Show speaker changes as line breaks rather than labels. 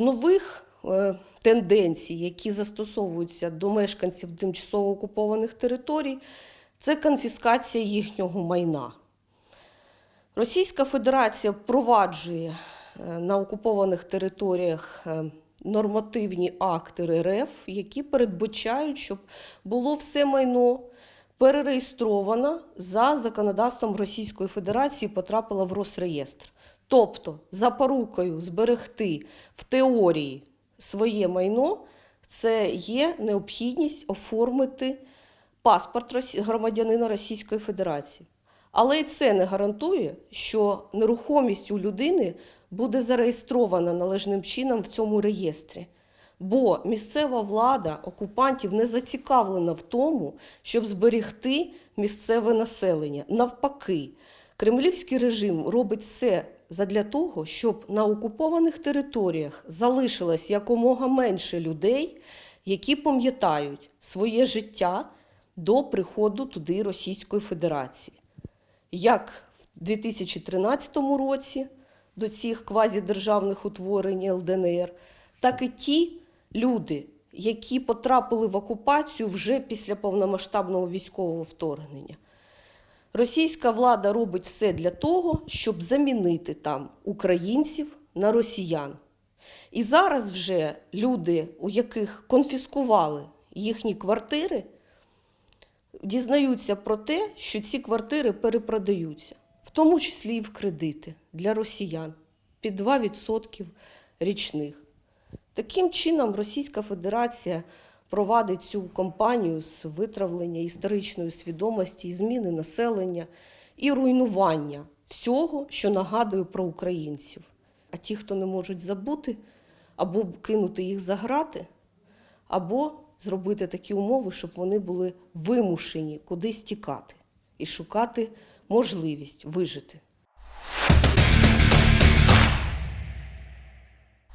нових е, тенденцій, які застосовуються до мешканців тимчасово окупованих територій, це конфіскація їхнього майна. Російська Федерація впроваджує е, на окупованих територіях е, нормативні акти РФ, які передбачають, щоб було все майно перереєстровано за законодавством Російської Федерації, потрапило в Росреєстр. Тобто, за порукою зберегти в теорії своє майно, це є необхідність оформити паспорт громадянина Російської Федерації. Але і це не гарантує, що нерухомість у людини буде зареєстрована належним чином в цьому реєстрі. Бо місцева влада окупантів не зацікавлена в тому, щоб зберегти місцеве населення. Навпаки, кремлівський режим робить все задля того, щоб на окупованих територіях залишилось якомога менше людей, які пам'ятають своє життя до приходу туди Російської Федерації як в 2013 році до цих квазідержавних утворень ЛДНР, так і ті люди, які потрапили в окупацію вже після повномасштабного військового вторгнення. Російська влада робить все для того, щоб замінити там українців на росіян. І зараз вже люди, у яких конфіскували їхні квартири, дізнаються про те, що ці квартири перепродаються, в тому числі і в кредити для росіян під 2% річних. Таким чином, Російська Федерація провадить цю кампанію з витравлення історичної свідомості, і зміни населення і руйнування всього, що нагадує про українців. А ті, хто не можуть забути, або кинути їх за грати, або зробити такі умови, щоб вони були вимушені кудись тікати і шукати можливість вижити.